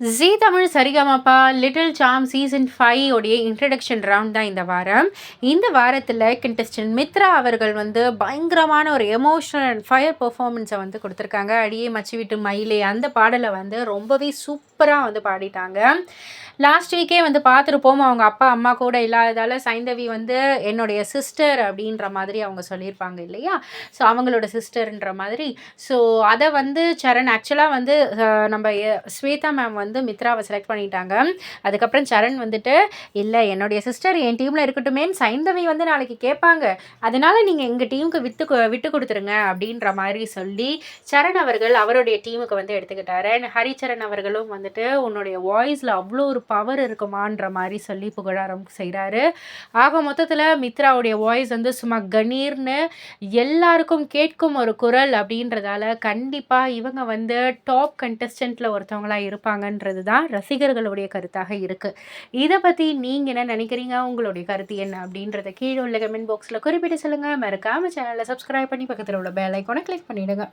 Zee Tamil Sarigamapa little champs season five உடைய introduction round தான் இந்த வாரம். இந்த வாரத்தில் கண்டஸ்டன்ட் மித்ரா அவர்கள் வந்து பயங்கரமான ஒரு எமோஷனல் அண்ட் ஃபயர் பெர்ஃபார்மன்ஸை வந்து கொடுத்துருக்காங்க. அடியே மச்சி விட்டு மயிலே அந்த பாடலை வந்து ரொம்பவே சூப்பர் சூப்பராக வந்து பாடிட்டாங்க. லாஸ்ட் வீக்கே வந்து பார்த்துருப்போம் அவங்க அப்பா அம்மா கூட இல்லாததால் சைந்தவி வந்து என்னுடைய சிஸ்டர் அப்படின்ற மாதிரி அவங்க சொல்லியிருப்பாங்க இல்லையா? ஸோ அவங்களோட சிஸ்டர்ன்ற மாதிரி. ஸோ அதை வந்து சரண் ஆக்சுவலாக வந்து நம்ம ஸ்வேதா மேம் வந்து மித்ராவை செலக்ட் பண்ணிட்டாங்க. அதுக்கப்புறம் சரண் வந்துட்டு இல்லை என்னுடைய சிஸ்டர் என் டீமில் இருக்கட்டுமேன்னு சைந்தவி வந்து நாளைக்கு கேட்பாங்க. அதனால் நீங்கள் எங்கள் டீமுக்கு வித்து விட்டு கொடுத்துருங்க அப்படின்ற மாதிரி சொல்லி சரண் அவர்கள் அவருடைய டீமுக்கு வந்து எடுத்துக்கிட்டாரு. ஹரிச்சரண் அவர்களும் வந்து வந்துட்டு உன்னுடைய வாய்ஸில் அவ்வளோ ஒரு பவர் இருக்குமான்ற மாதிரி சொல்லி புகழாரம் செய்கிறாரு ஆக மொத்தத்தில் மித்ராவுடைய வாய்ஸ் வந்து சும்மா கணீர்னு எல்லாருக்கும் கேட்கும் ஒரு குரல் அப்படின்றதால கண்டிப்பாக இவங்க வந்து டாப் கண்டஸ்டண்ட்டில் ஒருத்தவங்களாக இருப்பாங்கன்றது தான் ரசிகர்களுடைய கருத்தாக இருக்குது இதை பற்றி நீங்கள் என்ன நினைக்கிறீங்க? உங்களுடைய கருத்து என்ன அப்படின்றத கீழே உள்ள கமெண்ட் பாக்ஸில் குறிப்பிட்டு சொல்லுங்கள் மறக்காமல் சேனலை சப்ஸ்கிரைப் பண்ணி பக்கத்தில் உள்ள பெல் ஐக்கோனை கிளிக் பண்ணிவிடுங்க